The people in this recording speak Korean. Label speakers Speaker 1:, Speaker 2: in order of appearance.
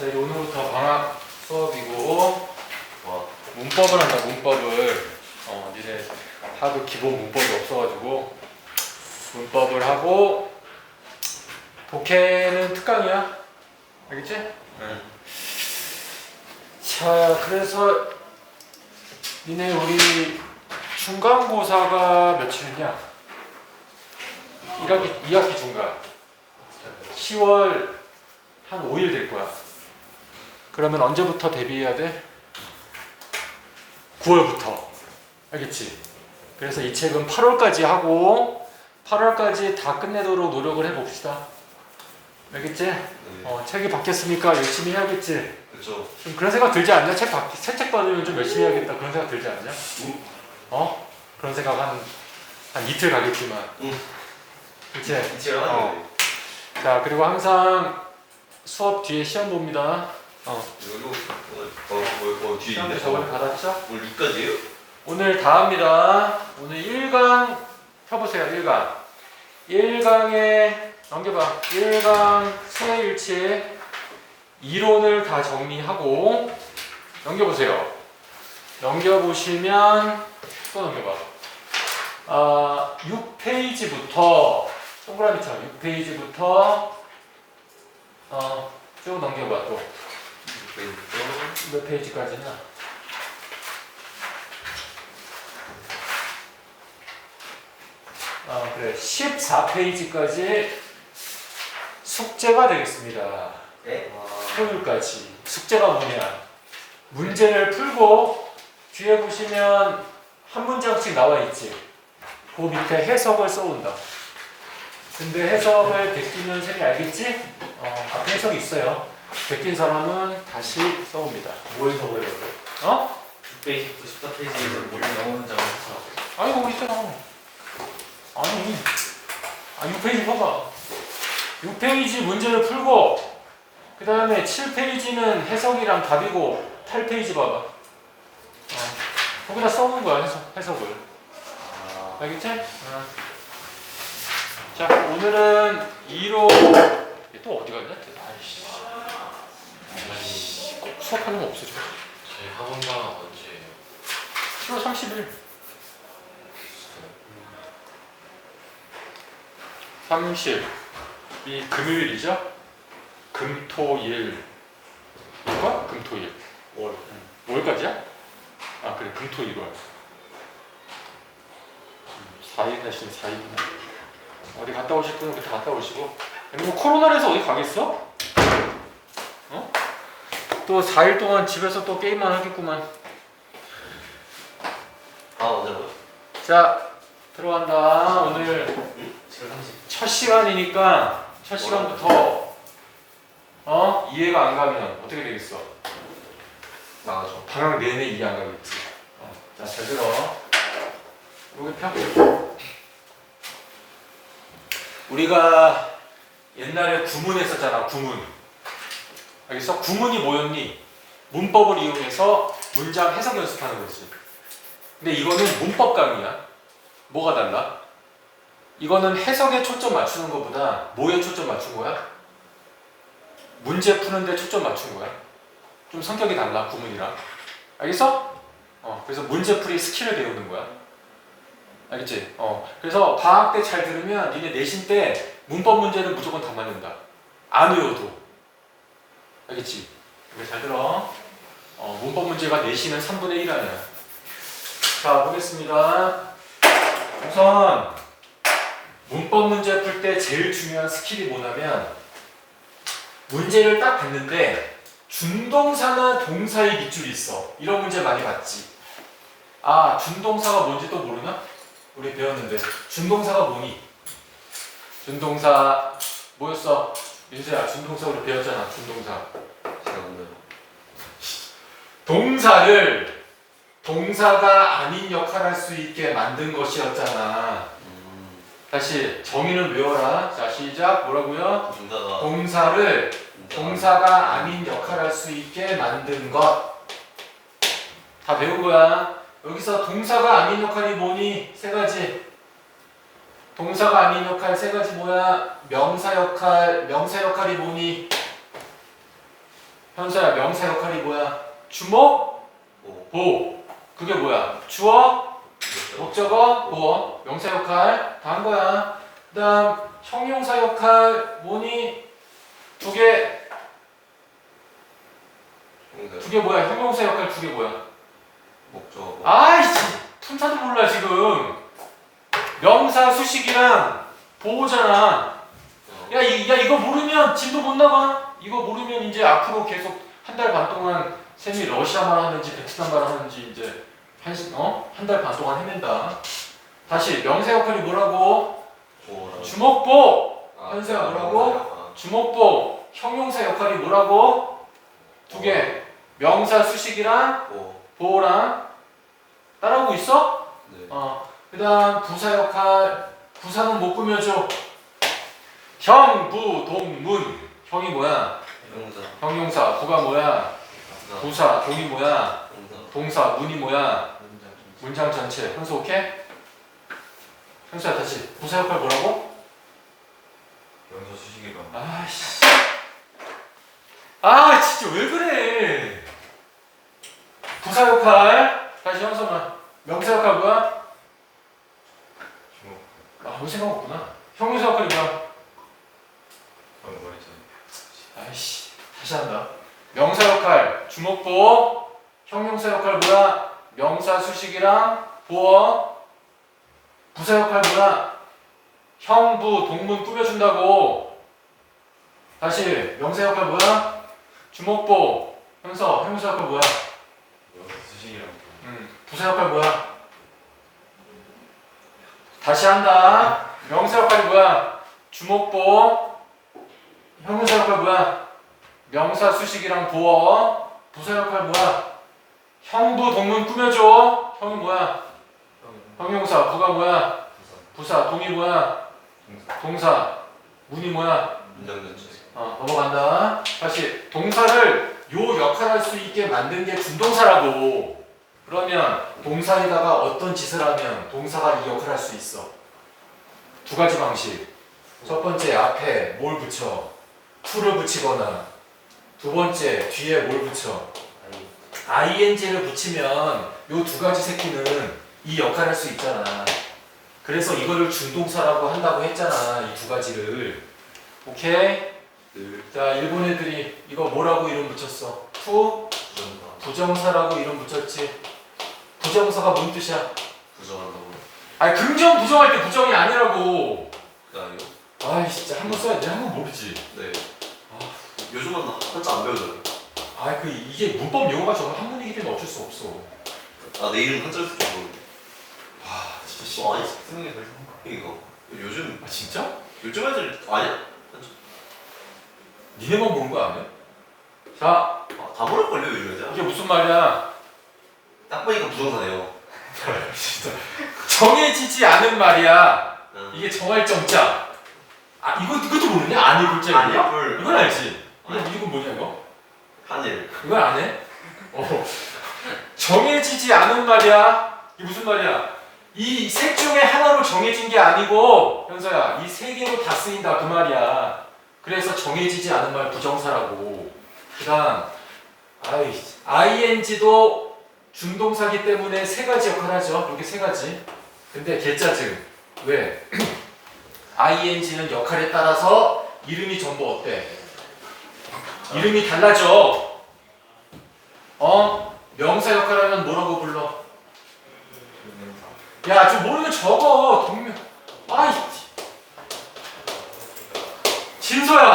Speaker 1: 자 이제 오늘부터 방학 수업이고
Speaker 2: 와,
Speaker 1: 문법을 한다 문법을. 어 니네 하도 기본 문법이 없어가지고 문법을 하고 독해는 특강이야. 알겠지? 응. 자 그래서 니네 우리 중간고사가 며칠이냐? 1학기 2학기 중간. 10월 한 5일 될 거야 그러면 언제부터 데뷔해야 돼? 9월부터 알겠지? 그래서 이 책은 8월까지 하고 8월까지 다 끝내도록 노력을 해봅시다 알겠지?
Speaker 2: 네.
Speaker 1: 어, 책이 바뀌었으니까 열심히 해야겠지?
Speaker 2: 그쵸.
Speaker 1: 좀 그런 생각 들지 않냐? 책 바뀌, 새책 받으면 좀 열심히 해야겠다 그런 생각 들지 않냐?
Speaker 2: 응.
Speaker 1: 어? 그런 생각 한, 한 이틀 가겠지만
Speaker 2: 응.
Speaker 1: 그치?
Speaker 2: 이체를
Speaker 1: 어. 자 그리고 항상 수업 뒤에 시험 봅니다 어.
Speaker 2: 이거, 어, 어, 어, 뒤에 있네.
Speaker 1: 저번에
Speaker 2: 어,
Speaker 1: 받았죠?
Speaker 2: 오늘 6까지예요?
Speaker 1: 오늘 다 합니다. 오늘 1강 펴보세요. 1강. 1강에 넘겨봐. 1강 수해일체 이론을 다 정리하고 넘겨보세요. 넘겨보시면 또 넘겨봐. 아, 6페이지부터 동그라미처럼 6페이지부터 어, 쭉 넘겨봐 또.
Speaker 2: 6페이지부터.
Speaker 1: 몇 페이지까지나? 아 그래 14페이지까지 숙제가 되겠습니다.
Speaker 2: 네?
Speaker 1: 토요일까지 숙제가 뭐냐? 문제를 풀고 뒤에 보시면 한 문장씩 나와 있지. 그 밑에 해석을 써온다. 근데 해석을 베끼는 셈이 알겠지? 어, 앞에 해석이 있어요. 베낀 사람은 다시 써옵니다.
Speaker 2: 뭘 적어요?
Speaker 1: 어?
Speaker 2: 6페이지부터 14페이지에서 뭘 나오는 장을 해서.
Speaker 1: 아니 거기 있잖아. 아니. 아 6페이지 봐봐. 6페이지 문제를 풀고 그 다음에 7페이지는 해석이랑 답이고 8페이지 봐봐. 어. 거기다 써놓은 거야 해석, 해석을.
Speaker 2: 아,
Speaker 1: 알겠지? 어. 자 오늘은 2로 얘또 어디 갔냐? 아이씨. 수업하는 거 없어져.
Speaker 2: 저희 학원 방학 언제예요?
Speaker 1: 7월 30일. 30. 이 금요일이죠? 금 토일. 뭐가? 금토 일.
Speaker 2: 월.
Speaker 1: 5월까지야? 아 그래 금 토 일 월 4일 내시면 4일이나 어디 갔다 오실 분은 그때 갔다 오시고 그리고 코로나라서 어디 가겠어? 어? 또 4일 동안 집에서 또 게임만 하겠구만
Speaker 2: 아, 언제고요?
Speaker 1: 자 들어간다 오늘
Speaker 2: 7월 30.
Speaker 1: 첫 시간이니까 첫 시간부터 어? 이해가 안 가면 어떻게 되겠어?
Speaker 2: 나가죠.
Speaker 1: 방학 내내 이해 안 가겠지. 어. 자, 잘 들어. 여기 펴. 우리가 옛날에 구문 했었잖아, 구문. 알겠어? 구문이 뭐였니? 문법을 이용해서 문장 해석 연습하는 거지. 근데 이거는 문법 강의야. 뭐가 달라? 이거는 해석에 초점 맞추는 것보다 뭐에 초점 맞춘 거야? 문제 푸는데 초점 맞춘 거야. 좀 성격이 달라 구문이랑 알겠어? 어 그래서 문제풀이 스킬을 배우는 거야 알겠지? 어 그래서 방학 때 잘 들으면 니네 내신 때 문법 문제는 무조건 다 맞는다 안 외워도 알겠지? 이거 잘 들어 어 문법 문제가 내신은 3분의 1 아니야 자 보겠습니다 우선 문법 문제 풀 때 제일 중요한 스킬이 뭐냐면 문제를 딱 봤는데 준동사나 동사의 밑줄이 있어. 이런 문제 많이 봤지. 아, 준동사가 뭔지 또 모르나? 우리 배웠는데. 준동사가 뭐니? 준동사 뭐였어? 윤수야, 준동사 우리 배웠잖아. 준동사. 동사를 동사가 아닌 역할을 할수 있게 만든 것이었잖아.
Speaker 2: 음,
Speaker 1: 다시 정의는 외워라. 자, 시작. 뭐라고요?
Speaker 2: 동사가.
Speaker 1: 동사를 동사가 아닌 역할을 할수 있게 만든 것. 다 배운 거야. 여기서 동사가 아닌 역할이 뭐니? 세 가지. 동사가 아닌 역할 세 가지 뭐야? 명사 역할, 명사 역할이 뭐니? 현서야 명사 역할이 뭐야? 주목,
Speaker 2: 오.
Speaker 1: 보. 그게 뭐야? 주어,
Speaker 2: 목적.
Speaker 1: 목적어, 보어. 명사 역할 다 한 거야. 그 다음 형용사 역할 뭐니? 두 개. 두 개 뭐야? 형용사 역할 두 개 뭐야?
Speaker 2: 목적.
Speaker 1: 아이씨, 품사도 몰라 지금. 명사 수식이랑 보호잖아.
Speaker 2: 어.
Speaker 1: 야, 이, 야 이거 모르면 진도 못 나가. 이거 모르면 이제 앞으로 계속 한 달 반 동안 쌤이 러시아 말 하는지 베트남 말 하는지 이제 한 시- 어? 한 달 반 동안 헤맨다. 다시 명사 역할이 뭐라고? 주목보.
Speaker 2: 아,
Speaker 1: 현수야, 뭐라고?
Speaker 2: 아,
Speaker 1: 주목보. 형용사 역할이 뭐라고? 두 개. 명사 수식이랑
Speaker 2: 보.
Speaker 1: 보호랑 따라오고 있어?
Speaker 2: 네.
Speaker 1: 어. 그 다음 부사 역할. 부사는 못 꾸며줘. 형, 부, 동, 문. 형이 뭐야?
Speaker 2: 형사.
Speaker 1: 형용사. 부가 뭐야?
Speaker 2: 부사.
Speaker 1: 동이 뭐야?
Speaker 2: 동사.
Speaker 1: 문이 뭐야?
Speaker 2: 문장.
Speaker 1: 전체. 현수 오케이? 현수야 다시. 부사 역할 뭐라고?
Speaker 3: 연서 수식이가
Speaker 1: 아씨. 아 진짜 왜 그래? 부사 역할. 다시 현수만. 명사 역할 뭐야?
Speaker 3: 주목
Speaker 1: 아무 생각 없구나. 형용사 역할이 뭐야?
Speaker 3: 방금 말했잖 아
Speaker 1: 아이씨. 다시 한다. 명사 역할. 주목보. 형용사 역할 뭐야? 명사 수식이랑 보어. 부사 역할 뭐야? 형부 동문 꾸며준다고. 다시 명사 역할 뭐야? 주목보. 형서 형용사 역할 뭐야?
Speaker 3: 수식이랑
Speaker 1: 음, 부사 역할 뭐야? 다시 한다. 명사 역할이 뭐야? 주목보. 형용사 역할 뭐야? 명사 수식이랑 보어. 부사 역할 뭐야? 형부 동문 꾸며줘. 형이 뭐야? 형용사. 부가 뭐야?
Speaker 2: 부사.
Speaker 1: 동이 뭐야?
Speaker 3: 동사.
Speaker 1: 문이 뭐야?
Speaker 2: 문장 전체.
Speaker 1: 어, 넘어간다. 다시 동사를 요 역할할 수 있게 만든 게 준동사라고. 그러면 동사에다가 어떤 짓을 하면 동사가 이 역할을 할수 있어. 두 가지 방식. 첫 번째 앞에 뭘 붙여? To를 붙이거나 두 번째 뒤에 뭘 붙여? ing를 붙이면 요 두 가지 새끼는 이 역할을 할 수 있잖아. 그래서 이거를 준동사라고 한다고 했잖아. 이 두 가지를. 오케이?
Speaker 2: 늘.
Speaker 1: 자, 일본 애들이 이거 뭐라고 이름 붙였어? 투
Speaker 2: 부정사.
Speaker 1: 부정사라고 이름 붙였지. 부정사가 뭔 뜻이야?
Speaker 2: 부정한다고.
Speaker 1: 아니 긍정 부정할 때 부정이 아니라고.
Speaker 2: 그다음에요.
Speaker 1: 아이 진짜 한 번 써야 돼. 한 번 모르지.
Speaker 2: 한자 안 배우잖아요.
Speaker 1: 아, 그 이게 문법 용어가 정말 한문이기 때문에 어쩔 수 없어.
Speaker 2: 아 내일은 한자 쓸줄 모르는데.
Speaker 1: 아, 진짜
Speaker 2: 어, 아니.
Speaker 3: 더 좋은
Speaker 2: 이거. 요즘
Speaker 1: 아, 진짜?
Speaker 2: 요즘 애들 아니야?
Speaker 1: 니네만 모르는 거 아니야? 자,
Speaker 2: 아, 다 모를걸요 요즘 애들.
Speaker 1: 이게 무슨 말이야?
Speaker 2: 딱 보니까 부정사네요.
Speaker 1: 진짜 정해지지 않은 말이야.
Speaker 2: 응.
Speaker 1: 이게 정할 정자. 아, 이거 이것도 모르냐? 안 읽을 자 이거?
Speaker 2: 아니야?
Speaker 1: 이건 알지? 이거 이건 뭐냐 이거?
Speaker 2: 한일.
Speaker 1: 이걸 안 해? 어. 정해지지 않은 말이야. 이게 무슨 말이야? 이 셋 중에 하나로 정해진 게 아니고 현서야 이 세 개로 다 쓰인다 그 말이야. 그래서 정해지지 않은 말 부정사라고. 그다음 아이 ing도 준동사기 때문에 세 가지 역할 하죠. 이렇게 세 가지. 근데 개짜증 왜? ing는 역할에 따라서 이름이 전부 어때? 이름이 달라져. 어? 명사 역할하면 뭐라고 불러? 야, 좀 모르면 적어. 동명. 아이. 진서야.